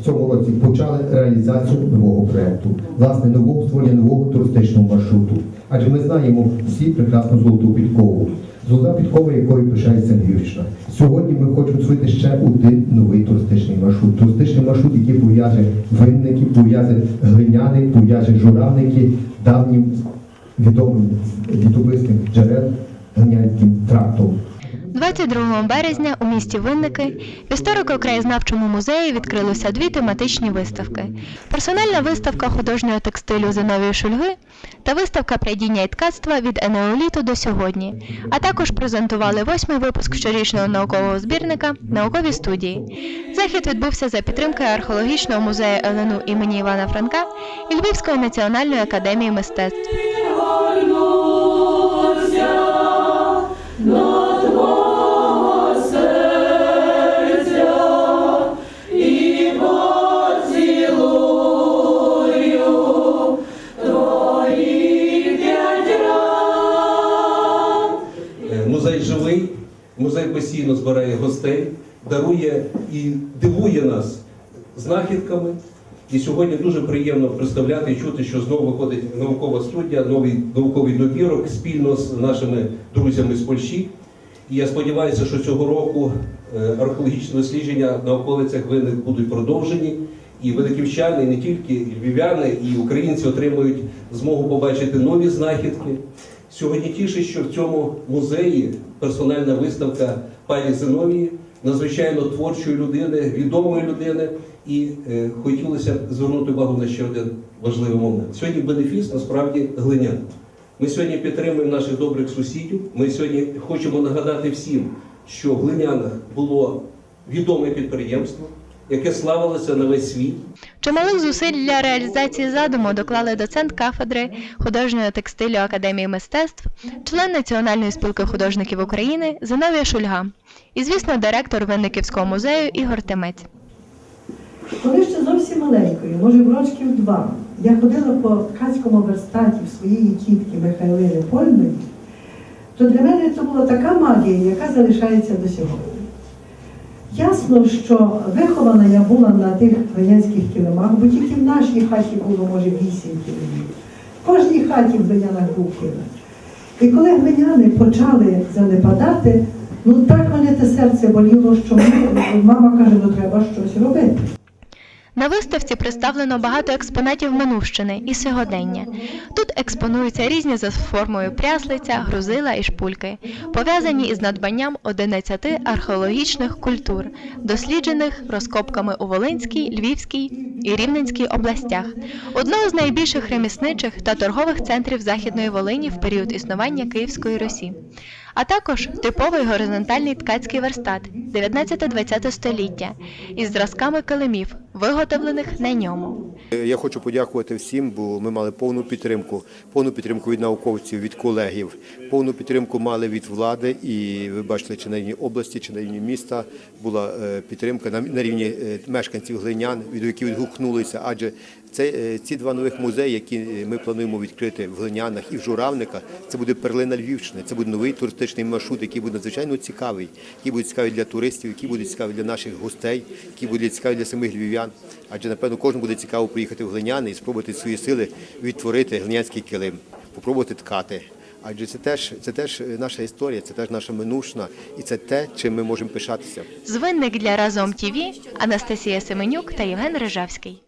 в цьому році почали реалізацію нового проекту, власне, нового створення нового туристичного маршруту. Адже ми знаємо всі прекрасно золоту підкову. Золота підкова, якою пишається Львівщина. Сьогодні ми хочемо створити ще один новий туристичний маршрут. Туристичний маршрут, який пов'яже винники, пов'яже глиняни, пов'яже журавники давнім відомим літописним джерел глинянським трактом. 22 березня у місті Винники в історико-краєзнавчому музеї відкрилося дві тематичні виставки: персональна виставка художнього текстилю Зиновії Шульги та виставка прядіння і ткацтва від енеоліту до сьогодні. А також презентували восьмий випуск щорічного наукового збірника Наукові студії. Захід відбувся за підтримки археологічного музею ЛНУ імені Івана Франка і Львівської національної академії мистецтв. Музей живий, музей постійно збирає гостей, дарує і дивує нас знахідками. І сьогодні дуже приємно представляти і чути, що знову виходить наукова студія, новий науковий добірок спільно з нашими друзями з Польщі. І я сподіваюся, що цього року е, археологічні дослідження на околицях винних будуть продовжені. І великівчани, і не тільки львів'яни, і українці отримують змогу побачити нові знахідки. Сьогодні тішить, що в цьому музеї персональна виставка пані Зиновії, надзвичайно творчої людини, відомої людини. І е, хотілося б звернути увагу на ще один важливий момент. Сьогодні бенефіс насправді глинян. Ми сьогодні підтримуємо наших добрих сусідів. Ми сьогодні хочемо нагадати всім, що в глинянах було відоме підприємство, яке славилося на весь світ. Чималих зусиль для реалізації задуму доклали доцент кафедри художнього текстилю Академії мистецтв, член Національної спілки художників України Зиновія Шульга і, звісно, директор Винниківського музею Ігор Темець. Коли ще зовсім маленькою, може в рочків два, я ходила по ткацькому верстаті в своєї тітки Михайлини Польної, то для мене це була така магія, яка залишається до сьогодні. Ясно, що вихована я була на тих радянських килимах, бо тільки в нашій хаті було, може, вісім килимів. В кожній хаті в глинянах був килим. І коли глиняни почали занепадати, ну так мене те серце боліло, що ми, мама каже, ну треба щось робити. На виставці представлено багато експонатів минувщини і сьогодення. Тут експонуються різні за формою пряслиця, грузила і шпульки, пов'язані із надбанням 11 археологічних культур, досліджених розкопками у Волинській, Львівській і Рівненській областях, одного з найбільших ремісничих та торгових центрів Західної Волині в період існування Київської Русі. А також типовий горизонтальний ткацький верстат 19-20 століття із зразками килимів, виготовлених на ньому. Я хочу подякувати всім, бо ми мали повну підтримку, повну підтримку від науковців, від колегів, повну підтримку мали від влади. І ви бачили, чи на рівні області, чи на рівні міста була е, підтримка на, рівні е, мешканців глинян, від яких відгукнулися. Адже це е, ці два нових музеї, які е, ми плануємо відкрити в глинянах і в журавниках, це буде перлина Львівщини. Це буде новий туристичний маршрут, який буде надзвичайно цікавий, який буде цікавий для туристів, який буде цікавий для наших гостей, який буде цікавий для самих львів'ян. Адже напевно кожен буде цікаво приїхати в глиняни і спробувати свої сили відтворити глинянський килим, попробувати ткати. Адже це теж це теж наша історія, це теж наша минушна, і це те, чим ми можемо пишатися. Звинник для разом ТІВІ Анастасія Семенюк та Євген Рижавський.